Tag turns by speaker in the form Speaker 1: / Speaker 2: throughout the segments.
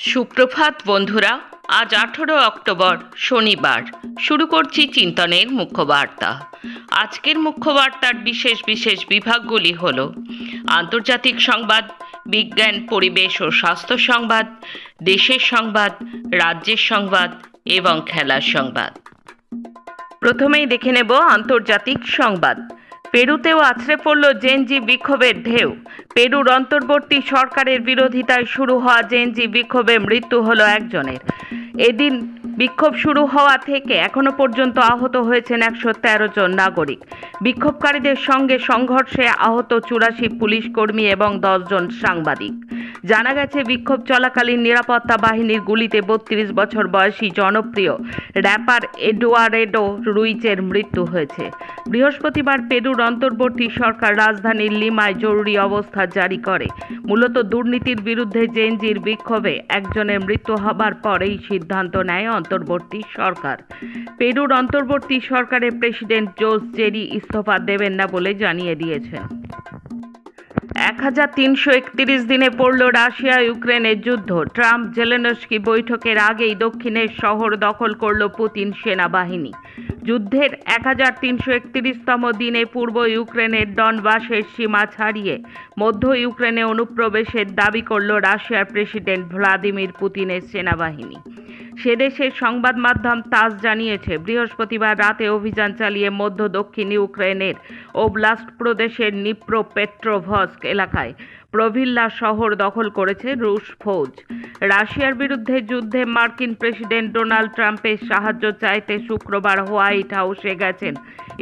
Speaker 1: সুপ্রভাত বন্ধুরা, আজ আঠেরো অক্টোবর, শনিবার। শুরু করছি চিন্তনের মুখ্য বার্তা আজকের মুখ্য বার্তার বিশেষ বিশেষ বিভাগগুলি হল, আন্তর্জাতিক সংবাদ, বিজ্ঞান, পরিবেশ ও স্বাস্থ্য সংবাদ, দেশের সংবাদ, রাজ্যের সংবাদ এবং খেলার সংবাদ। প্রথমেই দেখে নেব আন্তর্জাতিক সংবাদ। পেরুতেও আছড়ে পড়ল জেনজি বিক্ষোভের ঢেউ। পেরুর অন্তর্বর্তী সরকারের বিরোধিতায় শুরু হওয়া জেনজি বিক্ষোভে মৃত্যু হলো একজনের। এদিন বিক্ষোভ শুরু হওয়া থেকে এখনও পর্যন্ত আহত হয়েছেন একশো তেরো জন নাগরিক। বিক্ষোভকারীদের সঙ্গে সংঘর্ষে আহত চুরাশি পুলিশ কর্মী এবং দশজন সাংবাদিক। জানা গেছে, বিক্ষোভ চলাকালীন নিরাপত্তা বাহিনীর গুলিতে বত্রিশ বছর বয়সী জনপ্রিয় র্যাপার এডুয়ারেডো রুইচের মৃত্যু হয়েছে। বৃহস্পতিবার পেরুর অন্তর্বর্তী সরকার রাজধানীর লিমায় জরুরি অবস্থা জারি করে। মূলত দুর্নীতির বিরুদ্ধে জেনজির বিক্ষোভে একজনের মৃত্যু হবার পর এই সিদ্ধান্ত নেয় অন্তর্বর্তী সরকার। পেরুর অন্তর্বর্তী সরকারের প্রেসিডেন্ট জোস জেরি ইস্তফা দেবেন না বলে জানিয়ে দিয়েছেন। এক হাজার তিনশো একত্রিশ দিনে পড়ল রাশিয়া ইউক্রেনের যুদ্ধ। ট্রাম্প জেলেনস্কি বৈঠকের আগেই দক্ষিণের শহর দখল করল পুতিন সেনাবাহিনী। যুদ্ধের এক হাজার তিনশো একত্রিশতম দিনে পূর্ব ইউক্রেনের ডনবাসের সীমা ছাড়িয়ে মধ্য ইউক্রেনে অনুপ্রবেশের দাবি করল রাশিয়ার প্রেসিডেন্ট ভ্লাদিমির পুতিনের সেনাবাহিনী। সে দেশের সংবাদ মাধ্যম তাস জানিয়েছে, বৃহস্পতিবার রাতে অভিযান চালিয়ে মধ্য দক্ষিণ ইউক্রেনের ওব্লাস্ট প্রদেশের নিপ্রো পেট্রোভস্ক এলাকায় প্রভিল্লা শহর দখল করেছে রুশ ফৌজ। রাশিয়ার বিরুদ্ধে যুদ্ধে মার্কিন প্রেসিডেন্ট ডোনাল্ড ট্রাম্পের সাহায্য চাইতে শুক্রবার হোয়াইট হাউসে গেছেন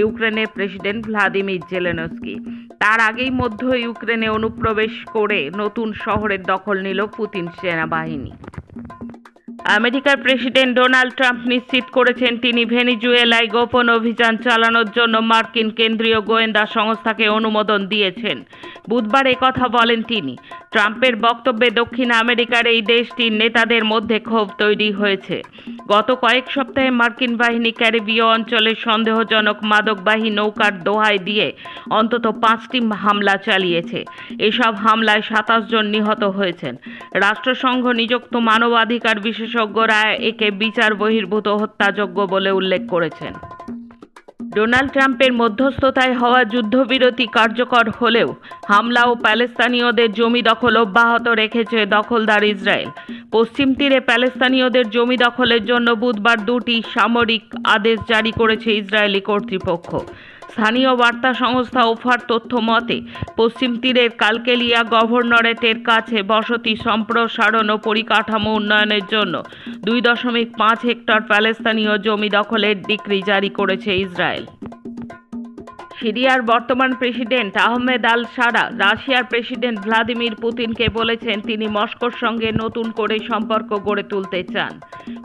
Speaker 1: ইউক্রেনের প্রেসিডেন্ট ভ্লাদিমির জেলেনস্কি। তার আগেই মধ্য ইউক্রেনে অনুপ্রবেশ করে নতুন শহরের দখল নিল পুতিন সেনাবাহিনী। আমেরিকার প্রেসিডেন্ট ডোনাল্ড ট্রাম্প নিশ্চিত করেছেন তিনি ভেনিজুয়েলায় গোপন অভিযান চালানোর জন্য মার্কিন কেন্দ্রীয় গোয়েন্দা সংস্থাকে অনুমোদন দিয়েছেন। বুধবার কথা বলেন তিনি। ট্রাম্পের বক্তব্যে দক্ষিণ আমেরিকার এই দেশটির নেতাদের মধ্যে ক্ষোভ তৈরি হয়েছে। গত কয়েক সপ্তাহে মার্কিন বাহিনী ক্যারিবীয় অঞ্চলে সন্দেহজনক মাদকবাহী নৌকার দোহাই দিয়ে অন্তত পাঁচটি হামলা চালিয়েছে। এসব হামলায় সাতাশ জন নিহত হয়েছেন। রাষ্ট্রসংঘ নিযুক্ত মানবাধিকার বিশেষজ্ঞরা একে বিচার বহির্ভূত হত্যাযোগ্য বলে উল্লেখ করেছেন। ডোনাল্ড ট্রাম্পের মধ্যস্থতায় হওয়া যুদ্ধবিরতি কার্যকর হলেও হামলা ও প্যালেস্তানীয়দের জমি দখল অব্যাহত রেখেছে দখলদার ইসরায়েল। পশ্চিম তীরে প্যালেস্তানীয়দের জমি দখলের জন্য বুধবার দুটি সামরিক আদেশ জারি করেছে ইসরায়েলি কর্তৃপক্ষ। স্থানীয় বার্তা সংস্থা ওফার তথ্য মতে, পশ্চিম তীরের কালকেলিয়া গভর্নরেটের কাছে বসতি সম্প্রসারণ ও পরিকাঠামো উন্নয়নের জন্য দুই দশমিক পাঁচ হেক্টর প্যালেস্তানীয় জমি দখলের ডিক্রি জারি করেছে ইসরায়েল। সিরিয়ার বর্তমান প্রেসিডেন্ট আহমেদ আল সারা রাশিয়ার প্রেসিডেন্ট ভ্লাদিমির পুতিনকে বলেছেন তিনি মস্কোর সঙ্গে নতুন করে সম্পর্ক গড়ে তুলতে চান।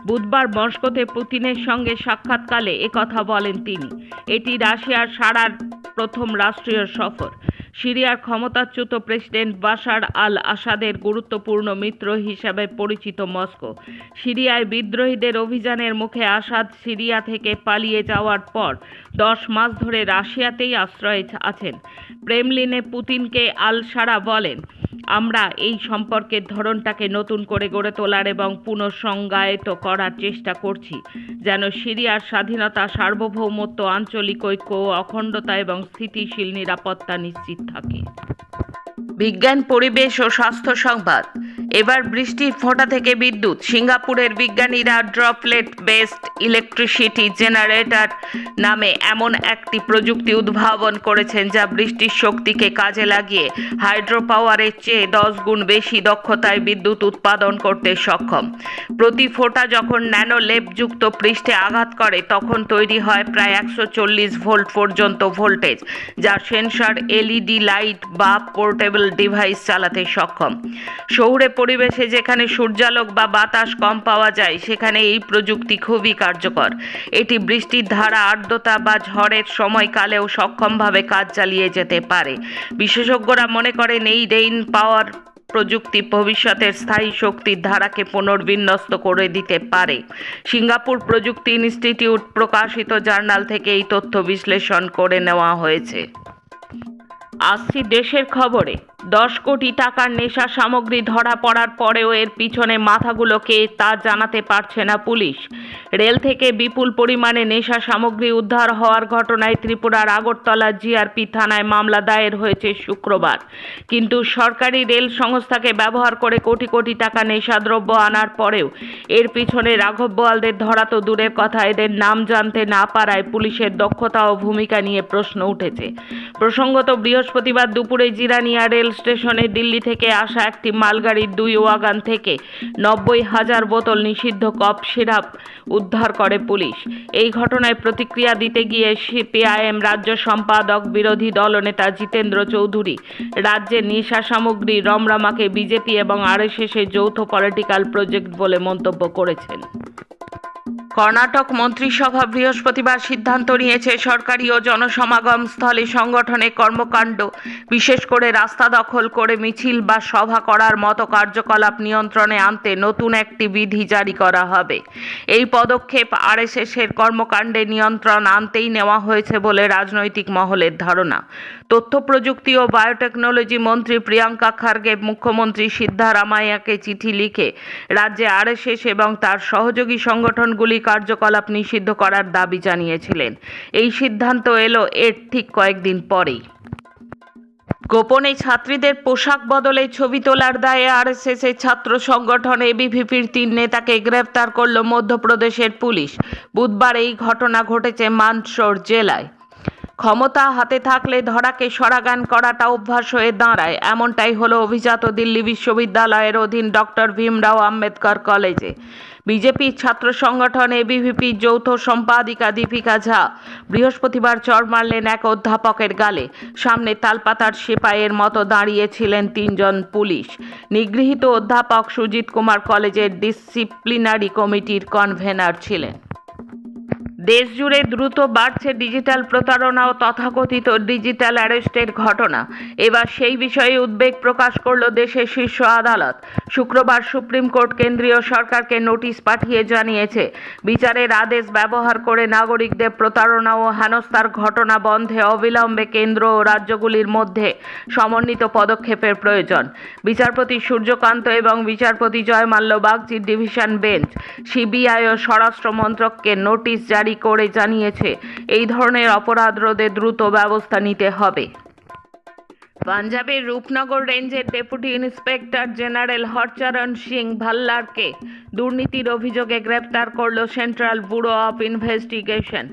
Speaker 1: বুধবার মস্কোতে পুতিনের সঙ্গে সাক্ষাৎকালে একথা বলেন তিনি। এটি রাশিয়ার সারার প্রথম রাষ্ট্রীয় সফর। সিরিয়ার ক্ষমতাচ্যুত প্রেসিডেন্ট বাশার আল আসাদের গুরুত্বপূর্ণ মিত্র হিসাবে পরিচিত মস্কো। সিরিয়ায় বিদ্রোহীদের অভিযানের মুখে আসাদ সিরিয়া থেকে পালিয়ে যাওয়ার পর দশ মাস ধরে রাশিয়াতেই আশ্রয় আছেন। প্রেমলিনে পুতিনকে আল সারা বলেন আমরা এই সম্পর্কের ধরনটাকে নতুন করে গড়ে তোলার এবং পুনঃসংজ্ঞায়িত করার চেষ্টা করছি, যেন সিরিয়ার স্বাধীনতা, সার্বভৌমত্ব, আঞ্চলিক ঐক্য, অখণ্ডতা এবং স্থিতিশীল নিরাপত্তা নিশ্চিত থাকে। বিজ্ঞান, পরিবেশ ও স্বাস্থ্য সংবাদ। এবার বৃষ্টির ফোঁটা থেকে বিদ্যুৎ। সিঙ্গাপুরের বিজ্ঞানীরা ড্রপলেট বেসড ইলেকট্রিসিটি জেনারেটর নামে এমন একটি প্রযুক্তি উদ্ভাবন করেছেন যা বৃষ্টির শক্তিকে কাজে লাগিয়ে হাইড্রো পাওয়ারের চেয়ে দশ গুণ বেশি দক্ষতায় বিদ্যুৎ উৎপাদন করতে সক্ষম। প্রতি ফোঁটা যখন ন্যানো লেপযুক্ত পৃষ্ঠে আঘাত করে, তখন তৈরি হয় প্রায় একশো চল্লিশ ভোল্ট পর্যন্ত ভোল্টেজ, যা সেন্সর, এলইডি, লাইট বা পোর্টেবল ডিভাইস চালাতে সক্ষম। শহুরে পরিবেশে যেখানে সূর্যালোক বা বাতাস কম পাওয়া যায়, সেখানে এই প্রযুক্তি খুবই কার্যকর। এটি বৃষ্টির ধারা, আর্দ্রতা বা ঝড়ের সময়কালেও সক্ষমভাবে কাজ চালিয়ে যেতে পারে। বিশেষজ্ঞরা মনে করেন, এই রেইন পাওয়ার প্রযুক্তি ভবিষ্যতের স্থায়ী শক্তির ধারাকে পুনর্বিন্যস্ত করে দিতে পারে। সিঙ্গাপুর প্রযুক্তি ইনস্টিটিউট প্রকাশিত জার্নাল থেকে এই তথ্য বিশ্লেষণ করে নেওয়া হয়েছে। আসছি দেশের খবরে। দশ কোটি টাকার নেশা সামগ্রী ধরা পড়ার পরেও এর পিছনে মাথাগুলোকে তা জানাতে পারছে না পুলিশ। রেল থেকে বিপুল পরিমাণে নেশা সামগ্রী উদ্ধার হওয়ার ঘটনায় ত্রিপুরার আগরতলা জিআরপি থানায় মামলা দায়ের হয়েছে শুক্রবার। কিন্তু সরকারি রেল সংস্থাকে ব্যবহার করে কোটি কোটি টাকা নেশাদ্রব্য আনার পরেও এর পিছনে রাঘব বোয়ালদের ধরা তো দূরের কথা, এদের নাম জানতে না পারায় পুলিশের দক্ষতা ও ভূমিকা নিয়ে প্রশ্ন উঠেছে। প্রসঙ্গত বৃহস্পতিবার দুপুরে জিরানিয়া রেল স্টেশনে দিল্লি থেকে আসা একটি মালগাড়ির দুই ওয়াগান থেকে নব্বই হাজার বোতল নিষিদ্ধ কপ সিরাপ উদ্ধার করে পুলিশ। এই ঘটনায় প্রতিক্রিয়া দিতে গিয়ে সিপিআইএম রাজ্য সম্পাদক বিরোধী দলনেতা জিতেন্দ্র চৌধুরী, রাজ্যের নেশা সামগ্রী রমরমাকে বিজেপি এবং আরএসএসের যৌথ পলিটিক্যাল প্রজেক্ট বলে মন্তব্য করেছেন। কর্ণাটক মন্ত্রিসভা বৃহস্পতিবার সিদ্ধান্ত নিয়েছে সরকারি ও জনসমাগম স্থলে সংগঠনে কর্মকাণ্ড, বিশেষ করে রাস্তা দখল করে মিছিল বা সভা করার মতো কার্যকলাপ নিয়ন্ত্রণে আনতে নতুন একটি বিধি জারি করা হবে। এই পদক্ষেপ আরএসএসের কর্মকাণ্ডে নিয়ন্ত্রণ আনতেই নেওয়া হয়েছে বলে রাজনৈতিক মহলের ধারণা। তথ্য প্রযুক্তি ও বায়োটেকনোলজি মন্ত্রী প্রিয়াঙ্কা খার্গে মুখ্যমন্ত্রী সিদ্ধারামাইয়াকে চিঠি লিখে রাজ্যে আরএসএস এবং তার সহযোগী সংগঠনগুলি কার্যকলাপ নিষিদ্ধ করার দাবি জানিয়েছিলেন। এই সিদ্ধান্ত এলো এর ঠিক কয়েকদিন পরেই। গোপনে ছাত্রীদের পোশাক বদলে ছবি তোলার দায়ে আরএসএস এর ছাত্র সংগঠন এবিভিপির তিন নেতাকে গ্রেফতার করল মধ্যপ্রদেশের পুলিশ। বুধবার এই ঘটনা ঘটেছে মানসোর জেলায়। ক্ষমতা হাতে থাকলে ধরাকে সরাগান করাটা অভ্যাস হয়ে দাঁড়ায়। এমনটাই হলো অভিজাত দিল্লি বিশ্ববিদ্যালয়ের অধীন ডক্টর ভীমরাও আম্বেদকর কলেজে। বিজেপির ছাত্র সংগঠন এবিভিপির যৌথ সম্পাদিকা দীপিকা ঝা বৃহস্পতিবার চর মারলেন এক অধ্যাপকের গালে। সামনে তালপাতার সেপাইয়ের মতো দাঁড়িয়েছিলেন তিনজন পুলিশ। নিগৃহীত অধ্যাপক সুজিত কুমার কলেজের ডিসিপ্লিনারি কমিটির কনভেনার ছিলেন। দেশজুড়ে দ্রুত বাড়ছে ডিজিটাল প্রতারণা ও তথাকথিত ডিজিটাল অ্যারেস্টের ঘটনা। এবার সেই বিষয়ে উদ্বেগ প্রকাশ করল দেশের শীর্ষ আদালত। শুক্রবার সুপ্রিম কোর্ট কেন্দ্রীয় সরকারকে নোটিশ পাঠিয়ে জানিয়েছে, বিচারের আদেশ ব্যবহার করে নাগরিকদের প্রতারণা ও হেনস্থার ঘটনা বন্ধে অবিলম্বে কেন্দ্র ও রাজ্যগুলির মধ্যে সমন্বিত পদক্ষেপের প্রয়োজন। বিচারপতি সূর্যকান্ত এবং বিচারপতি জয়মাল্য বাগচির ডিভিশন বেঞ্চ, সিবিআই ও স্বরাষ্ট্র মন্ত্রককে নোটিশ জারি করে জানিয়েছে। এই ধরনের অপরাধ রোধে দ্রুত ব্যবস্থা নিতে হবে। পাঞ্জাবের রূপনগর রেঞ্জের deputy inspector general Harcharan Singh ভাল্লারকে দুর্নীতির অভিযোগে গ্রেপ্তার করল সেন্ট্রাল ব্যুরো অফ ইনভেস্টিগেশন।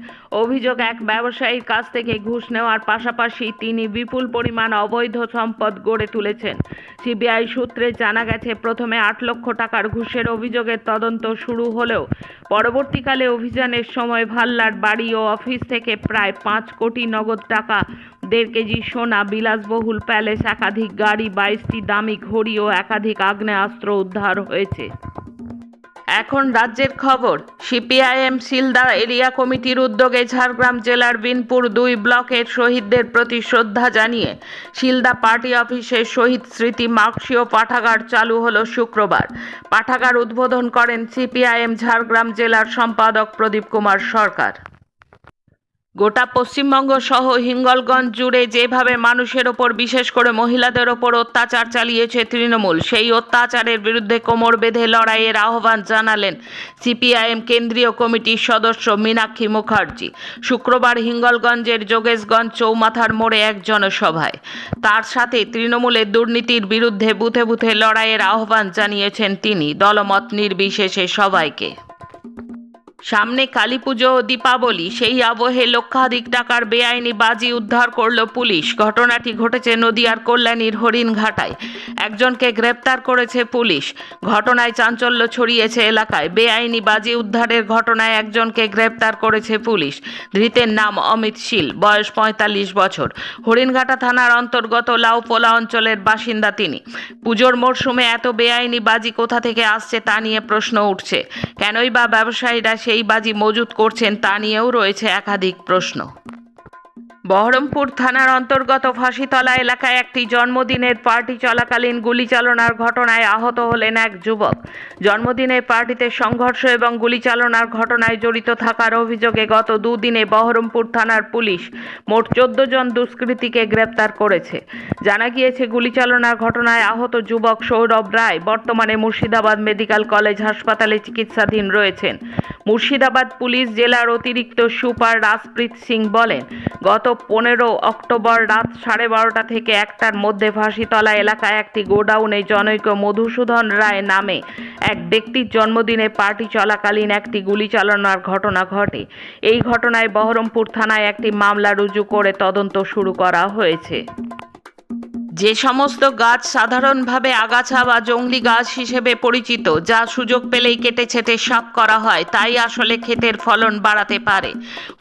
Speaker 1: অভিযোগ এক ব্যবসায়ীর কাছ থেকে ঘুষ নেওয়ার পাশাপাশি তিনি বিপুল পরিমাণ অবৈধ সম্পদ গড়ে তুলেছেন। সিবিআই সূত্রে জানা গেছে, প্রথমে আট লক্ষ টাকার ঘুষের অভিযোগের তদন্ত শুরু হলেও পরবর্তীকালে অভিযানের সময় ভাল্লার বাড়ি ও অফিস থেকে প্রায় পাঁচ কোটি নগদ টাকা দেড় কেজি সোনা, বিলাসবহুল প্যালেস, একাধিক গাড়ি, বাইশটি দামি ঘড়ি ও একাধিক আগ্নেয়াস্ত্র উদ্ধার হয়েছে। এখন রাজ্যের খবর, সিপিআইএম সিলদা এরিয়া কমিটির উদ্যোগে ঝাড়গ্রাম জেলার বিনপুর দুই ব্লকের শহীদদের প্রতি শ্রদ্ধা জানিয়ে সিলদা পার্টি অফিসে শহীদ স্মৃতি মার্কসীয় পাঠাগার চালু হলো শুক্রবার। পাঠাগার উদ্বোধন করেন সিপিআইএম ঝাড়গ্রাম জেলার সম্পাদক প্রদীপ কুমার সরকার। গোটা পশ্চিমবঙ্গ সহ হিঙ্গলগঞ্জ জুড়ে যেভাবে মানুষের ওপর, বিশেষ করে মহিলাদের ওপর অত্যাচার চালিয়েছে তৃণমূল, সেই অত্যাচারের বিরুদ্ধে কোমর বেঁধে লড়াইয়ের আহ্বান জানালেন সিপিআইএম কেন্দ্রীয় কমিটির সদস্য মীনাক্ষী মুখার্জি। শুক্রবার হিঙ্গলগঞ্জের যোগেশগঞ্জ চৌমাথার মোড়ে এক জনসভায়। তার সাথে তৃণমূলের দুর্নীতির বিরুদ্ধে বুথে বুথে লড়াইয়ের আহ্বান জানিয়েছেন তিনি। দলমত নির্বিশেষে সবাইকে। সামনে কালী পুজো দীপাবলি, সেই আবহে লক্ষাধিক টাকার বেআইনি বাজি উদ্ধার করল পুলিশ। ঘটনাটি ঘটেছে নদিয়ার কল্যাণীর হরিণঘাটায়। একজনকে গ্রেপ্তার করেছে পুলিশ। ঘটনায় চাঞ্চল্য ছড়িয়েছে এলাকায়। বেআইনি বাজি উদ্ধারের ঘটনায় একজনকে গ্রেপ্তার করেছে পুলিশ। ধৃতের নাম অমিত শীল, বয়স পঁয়তাল্লিশ বছর। হরিণঘাটা থানার অন্তর্গত লাউপোলা অঞ্চলের বাসিন্দা তিনি। পুজোর মরশুমে এত বেআইনি বাজি কোথা থেকে আসছে তা নিয়ে প্রশ্ন উঠছে। কেনই বা ব্যবসায়ীরা সেই বাজি মজুত করছেন তা নিয়েও রয়েছে একাধিক প্রশ্ন। বহরমপুর থানার অন্তর্গত ফাঁসিতলা এলাকায় একটি জন্মদিনের পার্টি চলাকালীন গুলি চালনার ঘটনায় আহত হলেন এক যুবক। জন্মদিনের পার্টিতে সংঘর্ষ এবং গুলি চালনার ঘটনায় জড়িত থাকার অভিযোগে গত দুদিনে বহরমপুর থানার পুলিশ মোট চোদ্দ জন দুষ্কৃতীকে গ্রেপ্তার করেছে। জানা গিয়েছে গুলি চালনার ঘটনায় আহত যুবক সৌরভ রায় বর্তমানে মুর্শিদাবাদ মেডিকেল কলেজ হাসপাতালে চিকিৎসাধীন রয়েছেন। মুর্শিদাবাদ পুলিশ জেলার অতিরিক্ত সুপার রাজপ্রীত সিং বলেন, গত পনেরো অক্টোবর রাত সাড়ে বারোটা থেকে একটার মধ্যে ফাঁসিতলা এলাকায় একটি গোডাউনে জনৈক মধুসূদন রায় নামে এক ব্যক্তির জন্মদিনে পার্টি চলাকালীন একটি গুলি চালানোর ঘটনা ঘটে। এই ঘটনায় বহরমপুর থানায় একটি মামলা রুজু করে তদন্ত শুরু করা হয়েছে। যে সমস্ত গাছ সাধারণভাবে আগাছা বা জংলি গাছ হিসেবে পরিচিত, যা সুযোগ পেলেই কেটে ছেটে সাফ করা হয়, তাই আসলে ক্ষেতের ফলন বাড়াতে পারে।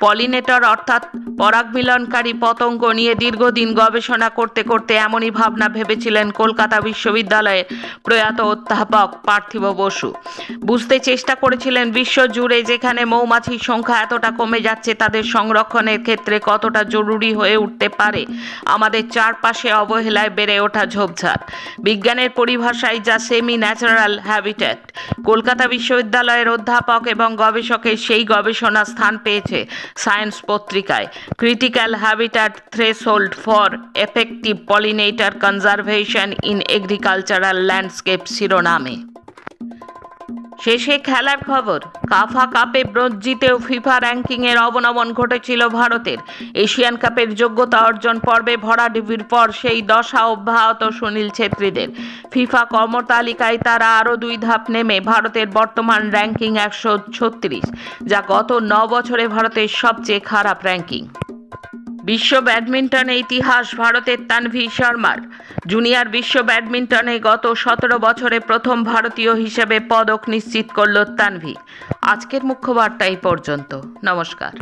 Speaker 1: পলিনেটর অর্থাৎ পরাগমিলনকারী পতঙ্গ নিয়ে দীর্ঘদিন গবেষণা করতে করতে এমনই ভাবনা ভেবেছিলেন কলকাতা বিশ্ববিদ্যালয়ে প্রয়াত অধ্যাপক পার্থিব বসু। বুঝতে চেষ্টা করেছিলেন বিশ্ব জুড়ে যেখানে মৌমাছির সংখ্যা এতটা কমে যাচ্ছে, তাদের সংরক্ষণের ক্ষেত্রে কতটা জরুরি হয়ে উঠতে পারে। আমাদের চারপাশে অবহেলায় বেড়ে ওঠা ঝোপঝাপ বিজ্ঞানের পরিভাষায় যা সেমি ন্যাচারাল হ্যাবিট্যাট কলকাতা বিশ্ববিদ্যালয়ের অধ্যাপক এবং গবেষকের সেই গবেষণা স্থান পেয়েছে সায়েন্স পত্রিকায়। Critical habitat threshold for effective pollinator conservation in agricultural landscape শিরোনামে। শেষে খেলার খবর। কাফা কাপে ব্রোঞ্জ জিতেও ফিফা র্যাঙ্কিংয়ের অবনমন ঘটেছিল ভারতের। এশিয়ান কাপের যোগ্যতা অর্জন পর্বে ভরাডুবির পর সেই দশা অব্যাহত সুনীল ছেত্রীদের। ফিফা কর্মতালিকায় তারা আরও দুই ধাপ নেমে ভারতের বর্তমান র্যাঙ্কিং একশো ছত্রিশ, যা গত ন বছরে ভারতের সবচেয়ে খারাপ র্যাঙ্কিং। বিশ্ব ব্যাডমিন্টনে ইতিহাস ভারতের তানভি শর্মার। জুনিয়র বিশ্ব ব্যাডমিন্টনে গত সতেরো বছরে প্রথম ভারতীয় হিসেবে পদক নিশ্চিত করল তানভি। আজকের মুখ্য বার্তা এই পর্যন্ত। নমস্কার।